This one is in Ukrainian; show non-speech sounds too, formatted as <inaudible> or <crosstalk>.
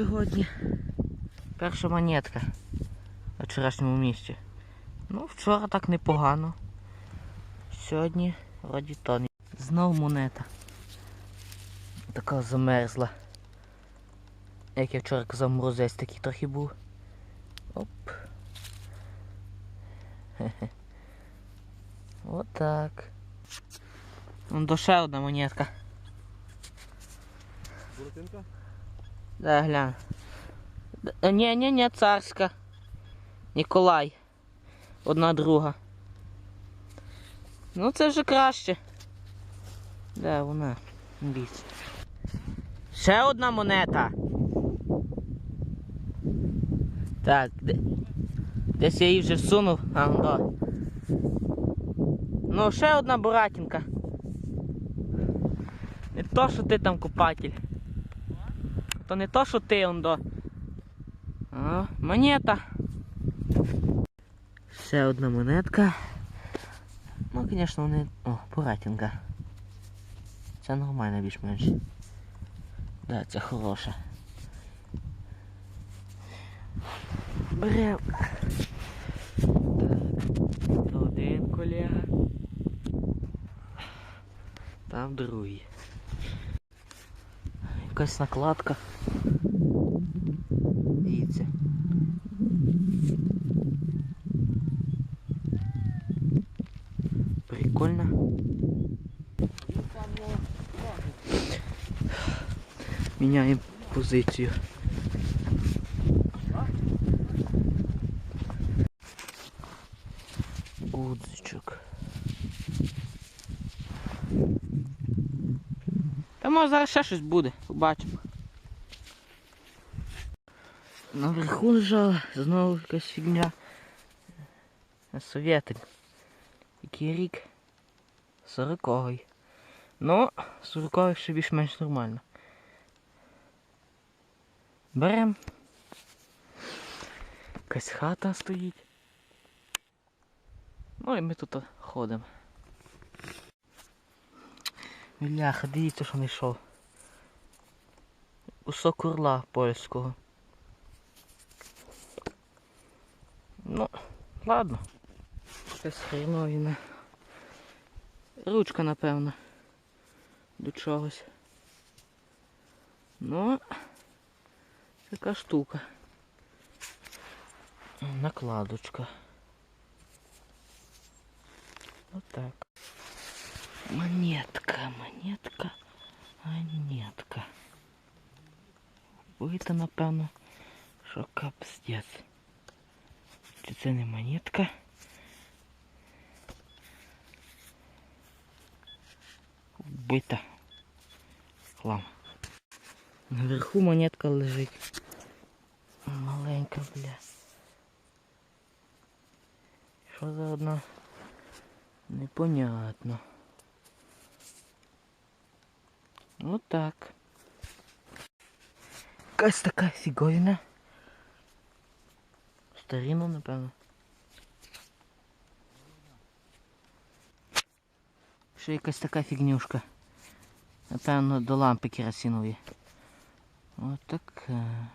сьогодні. Перша монетка на вчорашньому місці. Ну, вчора так непогано. Сьогодні вроді то не. Знов монета. Така замерзла. Як я вчора казав, морозець такий трохи був. Оп. Хе-хе. <laughs> Отак. Вон до ще одна монетка. Буратинка? Да, глянь. Ні, ні, ні, царська. Ніколай. Одна друга. Ну це вже краще. Де вона? Дивіться. Ще одна монета. Так, де... десь я її вже всунув. А, ну, да. Ну, ще одна буратінка. Не то, що ти там купатель. То не то, що ти он до. А, монета. Ще одна монетка. Ну, звісно, вони... О, буратінка. Це нормально більш-менш. Да, це хороша. Берем. Так. Один колега. Там другий. Якась накладка. Дивіться. Прикольно. Міняємо позицію. Гудзичок. Та може зараз ще щось буде, побачимо. Наверху лежала знову якась фігня. Совєтик. Який рік? Сороковий. Ну, сороковий ще більш-менш нормально. Берем. Якась хата стоїть. Ну і ми тут ходимо. Бляха, дивіться, що знайшов. Кусок урла польського. Ну, ладно. Якась хреновіна. Ручка, напевно. До чогось. Ну, така штука. Накладочка. Отак. Монетка, монетка, монетка. Вийти, напевно, що капздець. Чи це не монетка? Вбита. Хлам. Наверху монетка лежить. Маленька, бля. Що за одна? Непонятно. Вот так. Якась така фіговина. Старіну, напевно. Ще якась така фігнюшка. Напевно, до лампи керосинової. От така.